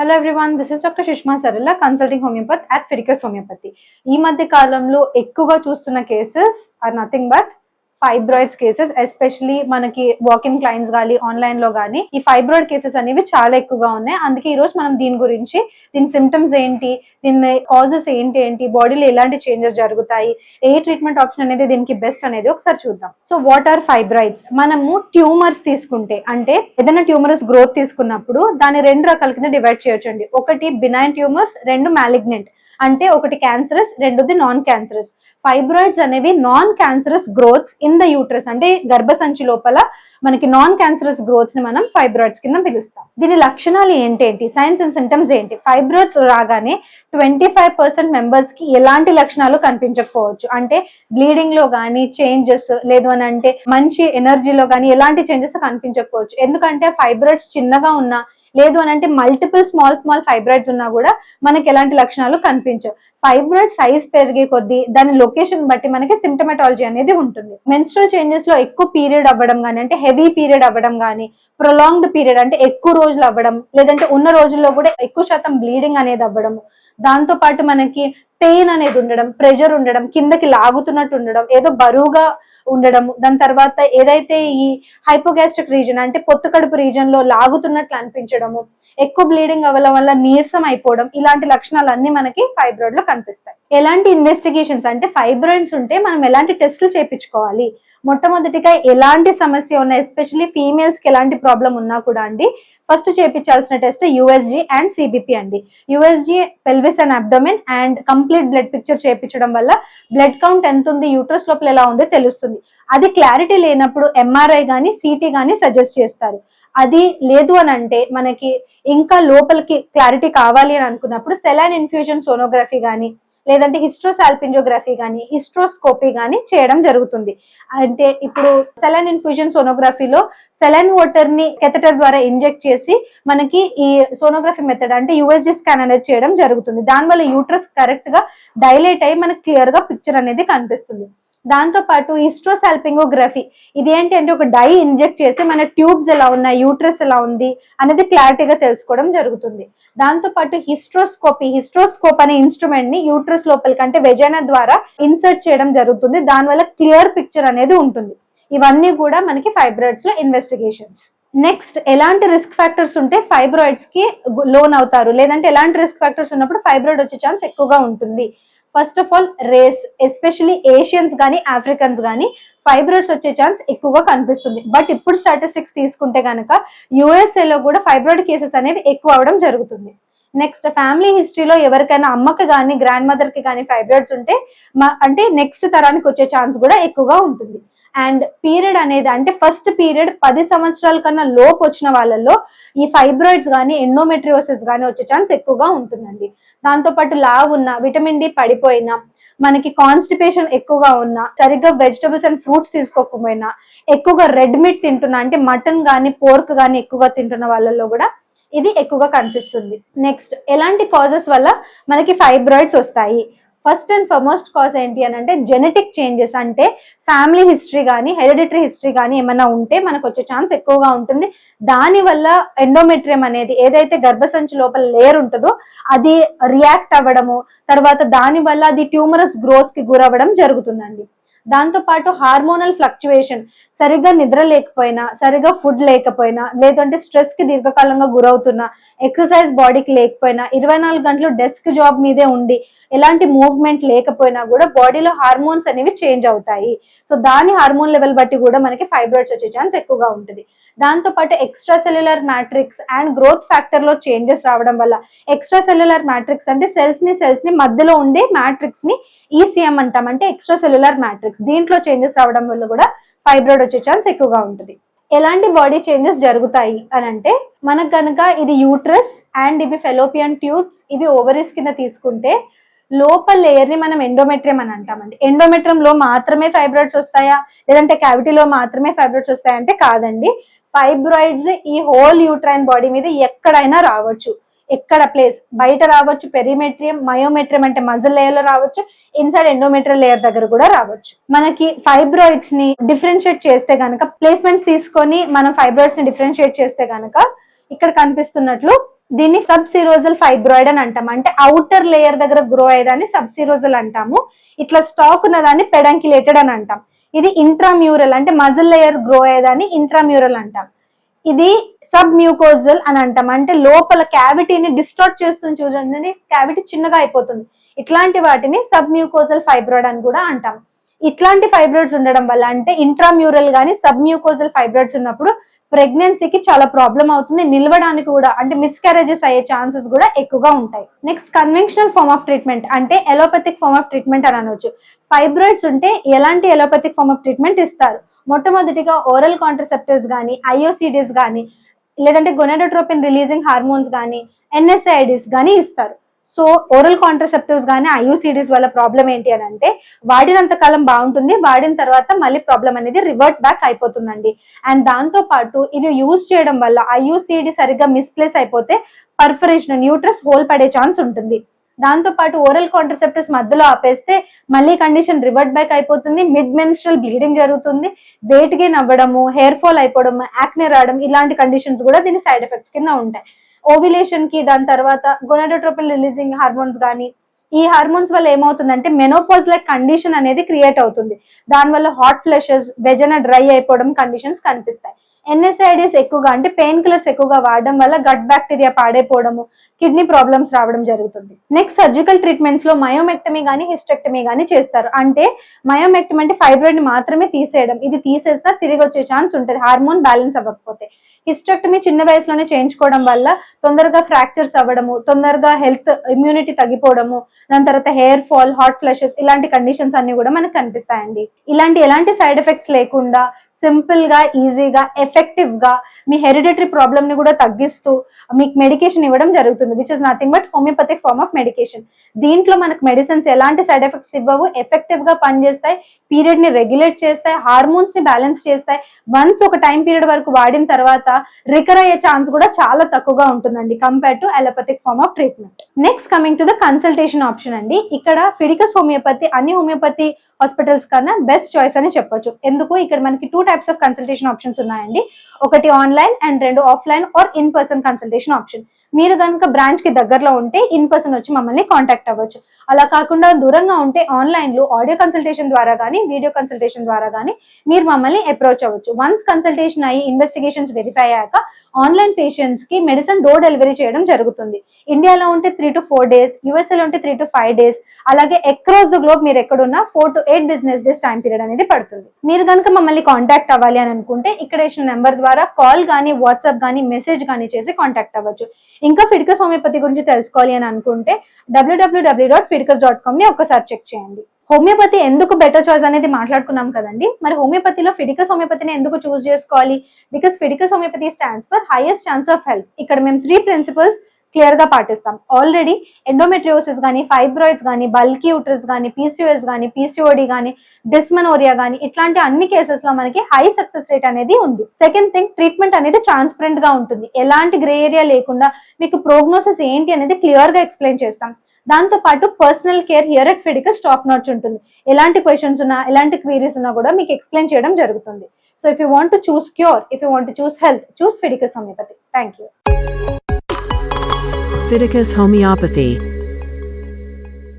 Hello everyone this is doctor Sushma Sarala consulting homeopathy at Fidicus homeopathy ఈ మధ్య కాలంలో ఎక్కువగా చూస్తున్న cases are nothing but fibroids cases especially మనకి walking clients కానీ ఆన్లైన్లో కానీ ఈ ఫైబ్రాయిడ్ కేసెస్ అనేవి చాలా ఎక్కువగా ఉన్నాయి. అందుకే ఈ రోజు మనం దీని గురించి దీని సిమ్టమ్స్ ఏంటి దీని కాజెస్ ఏంటి ఏంటి బాడీలో ఎలాంటి చేంజెస్ జరుగుతాయి ఏ ట్రీట్మెంట్ ఆప్షన్ అనేది దీనికి బెస్ట్ అనేది ఒకసారి చూద్దాం. సో వాట్ ఆర్ ఫైబ్రాయిడ్స్ మనము ట్యూమర్స్ తీసుకుంటే అంటే ఏదైనా ట్యూమర్స్ గ్రోత్ తీసుకున్నప్పుడు దాన్ని రెండు రకాల కింద డివైడ్ చేయొచ్చండి. ఒకటి బినైన్ ట్యూమర్స్ రెండు మ్యాలిగ్నెంట్ అంటే ఒకటి క్యాన్సరస్ రెండోది నాన్ క్యాన్సరస్ ఫైబ్రాయిడ్స్ అనేవి non cancerous growths in the uterus అంటే గర్భసంచి లోపల మనకి నాన్ క్యాన్సరస్ గ్రోత్స్ని మనం ఫైబ్రాయిడ్స్ కింద పిలుస్తాం. దీని లక్షణాలు ఏంటేంటి? సైన్స్ అండ్ సిమ్టమ్స్ ఏంటి? ఫైబ్రాయిడ్స్ రాగానే ట్వంటీ ఫైవ్ పర్సెంట్ మెంబర్స్కి ఎలాంటి లక్షణాలు కనిపించకపోవచ్చు? అంటే బ్లీడింగ్లో కానీ చేంజెస్ లేదు అని అంటే మంచి ఎనర్జీలో కానీ ఎలాంటి చేంజెస్ కనిపించకపోవచ్చు? ఎందుకంటే ఫైబ్రాయిడ్స్ చిన్నగా ఉన్నా లేదు అని అంటే మల్టిపుల్ స్మాల్ స్మాల్ ఫైబ్రాయిడ్స్ ఉన్నా కూడా మనకి ఎలాంటి లక్షణాలు కనిపించవు. ఫైబ్రాయిడ్ సైజ్ పెరిగే కొద్దీ దాని లొకేషన్ బట్టి మనకి సిమ్టమాటాలజీ అనేది ఉంటుంది. మెన్స్ట్రల్ చేంజెస్లో ఎక్కువ పీరియడ్ అవ్వడం కానీ అంటే హెవీ పీరియడ్ అవ్వడం కానీ ప్రొలాంగ్డ్ పీరియడ్ అంటే ఎక్కువ రోజులు అవ్వడం లేదంటే ఉన్న రోజుల్లో కూడా ఎక్కువ శాతం బ్లీడింగ్ అనేది అవ్వడం దాంతో పాటు మనకి పెయిన్ అనేది ఉండడం ప్రెషర్ ఉండడం కిందకి లాగుతున్నట్టు ఉండడం ఏదో బరువుగా ఉండడం దాని తర్వాత ఏదైతే ఈ హైపోగ్యాస్ట్రిక్ రీజన్ అంటే పొత్తు కడుపు రీజన్లో లాగుతున్నట్లు అనిపించడము ఎక్కువ బ్లీడింగ్ అవ్వడం వల్ల నీరసం అయిపోవడం ఇలాంటి లక్షణాలు అన్ని మనకి ఫైబ్రాయిడ్లో కనిపిస్తాయి. ఎలాంటి ఇన్వెస్టిగేషన్స్ అంటే ఫైబ్రాయిడ్స్ ఉంటే మనం ఎలాంటి టెస్టులు చేయించుకోవాలి మొట్టమొదటిగా ఎలాంటి సమస్య ఉన్నా ఎస్పెషల్లీ ఫీమేల్స్కి ఎలాంటి ప్రాబ్లం ఉన్నా కూడా అండి ఫస్ట్ చేపించాల్సిన టెస్ట్ యుఎస్జి అండ్. సిబిపి అండి USG pelvis and abdomen and complete blood picture చేపించడం వల్ల బ్లడ్ కౌంట్ ఎంత ఉంది యూట్రస్ లోపల ఎలా ఉందో తెలుస్తుంది. అది క్లారిటీ లేనప్పుడు ఎంఆర్ఐ కానీ సిటీ కానీ సజెస్ట్ చేస్తారు. అది లేదు అని అంటే మనకి ఇంకా లోపలికి క్లారిటీ కావాలి అని అనుకున్నప్పుడు సెలాన్ ఇన్ఫ్యూజన్ సోనోగ్రఫీ కానీ లేదంటే హిస్ట్రోసాల్పింజోగ్రఫీ కానీ హిస్ట్రోస్కోపీ కానీ చేయడం జరుగుతుంది. అంటే ఇప్పుడు సెలైన్ ఇన్ఫ్యూజన్ సోనోగ్రఫీలో సెలైన్ వాటర్ని కెథటర్ ద్వారా ఇంజెక్ట్ చేసి మనకి ఈ సోనోగ్రఫీ మెథడ్ అంటే యుఎస్జి స్కాన్ అనేది చేయడం జరుగుతుంది. దానివల్ల యూట్రస్ కరెక్ట్గా డైలేట్ అయ్యి మనకి క్లియర్గా పిక్చర్ అనేది కనిపిస్తుంది. దాంతో పాటు హిస్ట్రోసాల్పింగోగ్రఫీ ఇది ఏంటి అంటే ఒక డై ఇంజెక్ట్ చేసి మన ట్యూబ్స్ ఎలా ఉన్నాయి యూట్రస్ ఎలా ఉంది అనేది క్లారిటీగా తెలుసుకోవడం జరుగుతుంది. దాంతో పాటు హిస్ట్రోస్కోపీ హిస్ట్రోస్కోప్ అనే ఇన్స్ట్రుమెంట్ని యూట్రస్ లోపలికి అంటే వెజైనా ద్వారా ఇన్సర్ట్ చేయడం జరుగుతుంది. దానివల్ల క్లియర్ పిక్చర్ అనేది ఉంటుంది. ఇవన్నీ కూడా మనకి ఫైబ్రాయిడ్స్లో ఇన్వెస్టిగేషన్స్. నెక్స్ట్ ఎలాంటి రిస్క్ ఫ్యాక్టర్స్ ఉంటే ఫైబ్రాయిడ్స్కి లోన్ అవుతారు. లేదంటే ఎలాంటి రిస్క్ ఫ్యాక్టర్స్ ఉన్నప్పుడు ఫైబ్రాయిడ్ వచ్చే ఛాన్స్ ఎక్కువగా ఉంటుంది. First of all race especially Asians కానీ ఆఫ్రికన్స్ కానీ ఫైబ్రాయిడ్స్ వచ్చే ఛాన్స్ ఎక్కువగా కనిపిస్తుంది. బట్ ఇప్పుడు స్టాటిస్టిక్స్ తీసుకుంటే కనుక యుఎస్ఏలో కూడా ఫైబ్రాయిడ్ కేసెస్ అనేవి ఎక్కువ అవడం జరుగుతుంది. నెక్స్ట్ ఫ్యామిలీ హిస్టరీలో ఎవరికైనా అమ్మకి కానీ గ్రాండ్ మదర్కి కానీ ఫైబ్రాయిడ్స్ ఉంటే అంటే నెక్స్ట్ తరానికి వచ్చే ఛాన్స్ కూడా ఎక్కువగా ఉంటుంది. అండ్ పీరియడ్ అనేది అంటే ఫస్ట్ పీరియడ్ పది సంవత్సరాల కన్నా లోపు వచ్చిన వాళ్ళల్లో ఈ ఫైబ్రాయిడ్స్ కానీ ఎండోమెట్రియోసిస్ కానీ వచ్చే ఛాన్స్ ఎక్కువగా ఉంటుందండి. దాంతో పాటు లావ్ ఉన్న విటమిన్ డి పడిపోయినా మనకి కాన్స్టిపేషన్ ఎక్కువగా ఉన్నా సరిగ్గా వెజిటబుల్స్ అండ్ ఫ్రూట్స్ తీసుకోకపోయినా ఎక్కువగా రెడ్ మీట్ తింటున్నా అంటే మటన్ కానీ పోర్క్ కానీ ఎక్కువగా తింటున్న వాళ్ళల్లో కూడా ఇది ఎక్కువగా కనిపిస్తుంది. నెక్స్ట్ ఎలాంటి కాజెస్ వల్ల మనకి ఫైబ్రాయిడ్స్ వస్తాయి? ఫస్ట్ అండ్ ఫర్మోస్ట్ కాజ్ ఏంటి అని అంటే జెనెటిక్ చేంజెస్ అంటే ఫ్యామిలీ హిస్టరీ కానీ హెరిడిటరీ హిస్టరీ కానీ ఏమైనా ఉంటే మనకు వచ్చే ఛాన్స్ ఎక్కువగా ఉంటుంది. దానివల్ల ఎండోమెట్రియం అనేది ఏదైతే గర్భసంచి లోపల లేయర్ ఉంటుందో అది రియాక్ట్ అవ్వడము తర్వాత దాని వల్ల అది ట్యూమరస్ గ్రోత్కి గురవ్వడం జరుగుతుందండి. దాంతో పాటు హార్మోనల్ ఫ్లక్చువేషన్ సరిగ్గా నిద్ర లేకపోయినా సరిగ్గా ఫుడ్ లేకపోయినా లేదంటే స్ట్రెస్కి దీర్ఘకాలంగా గురవుతున్నా ఎక్సర్సైజ్ బాడీకి లేకపోయినా ఇరవై నాలుగు గంటలు డెస్క్ జాబ్ మీదే ఉండి ఎలాంటి మూవ్మెంట్ లేకపోయినా కూడా బాడీలో హార్మోన్స్ అనేవి చేంజ్ అవుతాయి. సో దాని హార్మోన్ లెవెల్ బట్టి కూడా మనకి ఫైబ్రాయిడ్స్ వచ్చే ఛాన్స్ ఎక్కువగా ఉంటుంది. దాంతో పాటు extra cellular matrix and growth ఫ్యాక్టర్లో changes రావడం వల్ల ఎక్స్ట్రా సెల్యులర్ మ్యాట్రిక్స్ అంటే సెల్స్ని సెల్స్ని మధ్యలో ఉండే మ్యాట్రిక్స్ని ఈసీఎం అంటాం. అంటే ఎక్స్ట్రా సెల్యులర్ మ్యాట్రిక్స్ దీంట్లో చేంజెస్ రావడం వల్ల కూడా ఫైబ్రాయిడ్ వచ్చే ఛాన్స్ ఎక్కువగా ఉంటుంది. ఎలాంటి బాడీ చేంజెస్ జరుగుతాయి అని అంటే మనకు కనుక ఇది యూట్రస్ అండ్ ఇవి ఫెలోపియన్ ట్యూబ్స్ ఇవి ఓవరీస్ కింద తీసుకుంటే లోపల లేయర్ని మనం ఎండోమెట్రియం అని అంటామండి. ఎండోమెట్రియం లో మాత్రమే ఫైబ్రాయిడ్స్ వస్తాయా? లేదంటే క్యావిటీలో మాత్రమే ఫైబ్రాయిడ్స్ వస్తాయా అంటే కాదండి. ఫైబ్రాయిడ్స్ ఈ హోల్ యూట్రైన్ బాడీ మీద ఎక్కడైనా రావచ్చు. ఎక్కడ ప్లేస్ బయట రావచ్చు పెరిమెట్రియం మయోమెట్రియం అంటే మజిల్ లేయర్లో రావచ్చు ఇన్సైడ్ ఎండోమెట్రియల్ లేయర్ దగ్గర కూడా రావచ్చు. మనకి ఫైబ్రాయిడ్స్ని డిఫరెన్షియేట్ చేస్తే గనక ప్లేస్మెంట్స్ తీసుకొని మనం ఫైబ్రాయిడ్స్ని డిఫరెన్షియేట్ చేస్తే గనక ఇక్కడ కనిపిస్తున్నట్లు దీన్ని సబ్ సిరోజల్ ఫైబ్రాయిడ్ అని అంటాం. అంటే అవుటర్ లేయర్ దగ్గర గ్రో అయ్యేదాన్ని సబ్ సిరోజల్ అంటాము. ఇట్లా స్టాక్ ఉన్నదాన్ని పెడంకిలేటెడ్ అని అంటాం. ఇది ఇంట్రామ్యూరల్ అంటే మజిల్ లేయర్ గ్రో అయ్యేదాన్ని ఇంట్రామ్యూరల్ అంటాం. ఇది సబ్ మ్యూకోజల్ అని అంటాం. అంటే లోపల క్యావిటీని డిస్టార్ట్ చేస్తుంది చూడండి. క్యావిటీ చిన్నగా అయిపోతుంది. ఇట్లాంటి వాటిని సబ్ మ్యూకోజల్ ఫైబ్రాయిడ్ అని కూడా అంటాం. ఇట్లాంటి ఫైబ్రాయిడ్స్ ఉండడం వల్ల అంటే ఇంట్రామ్యూరల్ గానీ సబ్ మ్యూకోజల్ ఫైబ్రాయిడ్స్ ఉన్నప్పుడు ప్రెగ్నెన్సీకి చాలా ప్రాబ్లం అవుతుంది. నిలవడానికి కూడా అంటే మిస్క్యారేజెస్ అయ్యే ఛాన్సెస్ కూడా ఎక్కువగా ఉంటాయి. Next conventional form of treatment అంటే ఎలోపతిక్ ఫార్మ్ ఆఫ్ ట్రీట్మెంట్ అని అనవచ్చు ఫైబ్రాయిడ్స్ ఉంటే ఎలాంటి ఎలోపతిక్ ఫార్మ్ ఆఫ్ ట్రీట్మెంట్ ఇస్తారు? మొట్టమొదటిగా ఓరల్ కాంట్రసెప్టివ్స్ కానీ ఐఓసిడిస్ కానీ లేదంటే గొనెడోట్రోపిన్ రిలీజింగ్ హార్మోన్స్ కానీ ఎన్ఎస్ఐడిస్ కానీ ఇస్తారు. సో ఓరల్ కాంట్రసెప్టివ్స్ కానీ ఐయూసీడీస్ వల్ల ప్రాబ్లం ఏంటి అని అంటే వాడినంత కాలం బాగుంటుంది వాడిన తర్వాత మళ్ళీ ప్రాబ్లం అనేది రివర్ట్ బ్యాక్ అయిపోతుందండి. అండ్ దాంతో పాటు ఇవి యూజ్ చేయడం వల్ల ఐయూసీడీ సరిగ్గా మిస్ప్లేస్ అయిపోతే పర్ఫరేషన్ న్యూట్రస్ హోల్ పడే ఛాన్స్ ఉంటుంది. దాంతో పాటు ఓరల్ కాంట్రసెప్టివ్స్ మధ్యలో ఆపేస్తే మళ్ళీ కండిషన్ రివర్ట్ బ్యాక్ అయిపోతుంది. మిడ్ మెన్స్ట్రల్ బ్లీడింగ్ జరుగుతుంది. వెయిట్ గెయిన్ అవ్వడము హెయిర్ ఫాల్ అయిపోవడం యాక్నే రావడం ఇలాంటి కండిషన్స్ కూడా దీని సైడ్ ఎఫెక్ట్స్ కింద ఉంటాయి. ఓవిలేషన్కి దాని తర్వాత గొనాడోట్రోపిన్ రిలీజింగ్ హార్మోన్స్ కానీ ఈ హార్మోన్స్ వల్ల ఏమవుతుందంటే మెనోపాజ్ లైక్ కండిషన్ అనేది క్రియేట్ అవుతుంది. దానివల్ల హాట్ ఫ్లెషెస్ వెజన డ్రై అయిపోవడం కండిషన్స్ కనిపిస్తాయి. ఎన్ఎస్ఐడిస్ ఎక్కువగా అంటే పెయిన్ కిల్లర్స్ ఎక్కువగా వాడడం వల్ల గట్ బ్యాక్టీరియా పాడైపోవడము కిడ్నీ ప్రాబ్లమ్స్ రావడం జరుగుతుంది. నెక్స్ట్ సర్జికల్ ట్రీట్మెంట్స్లో మయోమెక్టమీ కానీ హిస్టెక్టమీ కానీ చేస్తారు. అంటే మయోమెక్టమీ అంటే ఫైబ్రాయిడ్ మాత్రమే తీసేయడం. ఇది తీసేస్తా తిరిగి వచ్చే ఛాన్స్ ఉంటుంది. హార్మోన్ బ్యాలెన్స్ అవ్వకపోతే. హిస్టెక్టమీ చిన్న వయసులోనే చేయించుకోవడం వల్ల తొందరగా ఫ్రాక్చర్స్ అవ్వడము తొందరగా హెల్త్ ఇమ్యూనిటీ తగ్గిపోవడము దాని తర్వాత హెయిర్ ఫాల్ హాట్ ఫ్లషెస్ ఇలాంటి కండిషన్స్ అన్ని కూడా మనకు కనిపిస్తాయండి. ఇలాంటి ఎలాంటి సైడ్ ఎఫెక్ట్స్ లేకుండా సింపుల్గా ఈజీగా ఎఫెక్టివ్గా మీ హెరిడిటరీ ప్రాబ్లమ్ని కూడా తగ్గిస్తూ మీకు మెడికేషన్ ఇవ్వడం జరుగుతుంది which is nothing but homeopathic form of medication దీంట్లో మనకు మెడిసిన్స్ ఎలాంటి సైడ్ ఎఫెక్ట్స్ ఇవ్వవు? ఎఫెక్టివ్గా పనిచేస్తాయి పీరియడ్ని రెగ్యులేట్ చేస్తాయి హార్మోన్స్ని బ్యాలెన్స్ చేస్తాయి. వన్స్ ఒక టైం పీరియడ్ వరకు వాడిన తర్వాత రికర్ అయ్యే ఛాన్స్ కూడా చాలా తక్కువగా ఉంటుందండి compare to allopathic form of treatment next coming to the consultation option అండి. ఇక్కడ ఫిడికస్ హోమియోపతి అన్ని హోమియోపతి హాస్పిటల్స్ కన్నా బెస్ట్ చాయిస్ అని చెప్పొచ్చు. ఎందుకు? ఇక్కడ మనకి two types of consultation options ఉన్నాయండి. ఒకటి ఆన్లైన్ అండ్ రెండు offline or in person consultation option మీరు కనుక బ్రాంచ్కి దగ్గరలో ఉంటే ఇన్ పర్సన్ వచ్చి మమ్మల్ని కాంటాక్ట్ అవ్వచ్చు. అలా కాకుండా దూరంగా ఉంటే ఆన్లైన్లో ఆడియో కన్సల్టేషన్ ద్వారా కానీ వీడియో కన్సల్టేషన్ ద్వారా కానీ మీరు మమ్మల్ని అప్రోచ్ అవ్వచ్చు. వన్స్ కన్సల్టేషన్ అయ్యి ఇన్వెస్టిగేషన్స్ వెరిఫై అయ్యాక ఆన్లైన్ పేషెంట్స్కి మెడిసిన్ డోర్ డెలివరీ చేయడం జరుగుతుంది. ఇండియాలో ఉంటే త్రీ టు ఫోర్ డేస్ యూఎస్ఏలో ఉంటే త్రీ టు ఫైవ్ డేస్ అలాగే అక్రాస్ ద గ్లోబ్ మీరు ఎక్కడున్నా four to eight business days time period అనేది పడుతుంది. మీరు కనుక మమ్మల్ని కాంటాక్ట్ అవ్వాలి అని అనుకుంటే ఇక్కడ ఇచ్చిన నెంబర్ ద్వారా కాల్ కానీ వాట్సాప్ కానీ మెసేజ్ కానీ చేసి కాంటాక్ట్ అవ్వచ్చు. ఇంకా ఫిడికస్ హోమియోపతి గురించి తెలుసుకోవాలి అని అనుకుంటే W W W dot Fidicus dot కామ్ని ఒకసారి చెక్ చేయండి. హోమియోపతి ఎందుకు బెటర్ చాయిస్ అనేది మాట్లాడుకున్నాం కదండి. మరి హోమియోపతిలో ఫిడికస్ హోమియోపతిని ఎందుకు చూస్ చేసుకోవాలి? Because Fidicus homeopathy stands for highest chance of health ఇక్కడ మేము త్రీ ప్రిన్సిపల్స్ క్లియర్గా పాటిస్తాం. ఆల్రెడీ ఎండోమెట్రియోసిస్ కానీ ఫైబ్రాయిడ్స్ కానీ బల్కీ యూట్రస్ కానీ పీసీఓఎస్ కానీ పీసీఓడి కానీ డిస్మనోరియా కానీ ఇట్లాంటి అన్ని కేసెస్లో మనకి హై సక్సెస్ రేట్ అనేది ఉంది. సెకండ్ థింగ్ ట్రీట్మెంట్ అనేది ట్రాన్స్పరెంట్గా ఉంటుంది. ఎలాంటి గ్రే ఏరియా లేకుండా మీకు ప్రోగ్నోసిస్ ఏంటి అనేది క్లియర్గా ఎక్స్ప్లెయిన్ చేస్తాం. దాంతో పాటు personal care here at Fidicus top notch ఉంటుంది. ఎలాంటి క్వశ్చన్స్ ఉన్నా ఎలాంటి క్వీరీస్ ఉన్నా కూడా మీకు ఎక్స్ప్లెయిన్ చేయడం జరుగుతుంది. So if you want to choose cure if you want to choose health choose Fidicus homeopathy thank you Pharmaceuticus Homeopathy.